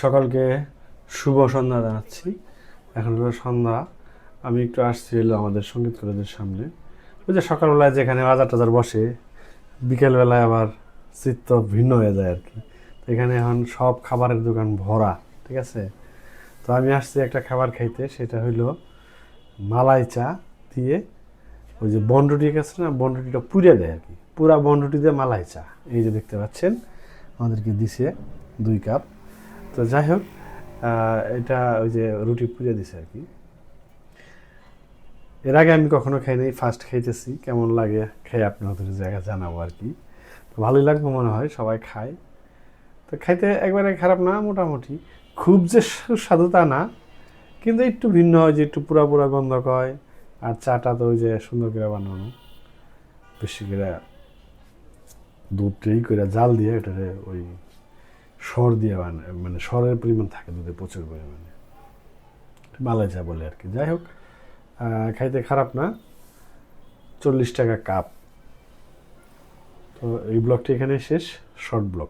সকালকে শুভ সন্ধ্যা জানাচ্ছি। এখন সন্ধ্যা। আমি একটু আসছি হলো আমাদের সংগীত কলেজের সামনে। ওই যে সকালবেলায় যেখানে বাজার টাজার বসে, বিকেলবেলায় আবার চিত্ত ভিন্ন হয়ে যায় আর কি। তো এখানে এখন সব খাবারের দোকান ভরা, ঠিক আছে? তো আমি আসছি একটা খাবার খাইতে, সেটা হইল মালাই চা দিয়ে ওই যে বনরুটি আছে না, বনরুটিটা পুড়ে দেয় আর কি। পুরা বনরুটি দিয়ে মালাই চা। এই যে দেখতে পাচ্ছেন, আমাদেরকে দিছে দুই কাপ। তো যাই হোক এটা ওই যে রুটি পুজো দিছে আর কি। এর আগে আমি কখনো খাই নাই ফার্স্ট খাইতেছি, কেমন লাগে খেয়ে আপনাদের জায়গা জানাব আর কি। তো ভালোই লাগবে মনে হয়, সবাই খায়। তো খাইতে একবারে খারাপ না, মোটামুটি। খুব যে সুস্বাদু তা না, কিন্তু একটু ভিন্ন হয়, যে একটু পুরা পুরা গন্ধ হয় আর চাটা তো ওই যে সুন্দর করে বানানো। বেশি করে দুধটাই করে জাল দিয়ে এটারে ওই সর দিয়ে বানায় মানে স্বরের পরিমাণ থাকে দুধে প্রচুর পরিমাণে। মালাই চা বলে আর কি। যাই হোক খাইতে খারাপ না। চল্লিশ টাকা কাপ। তো এই ব্লগটি এখানে শেষ। Short blog.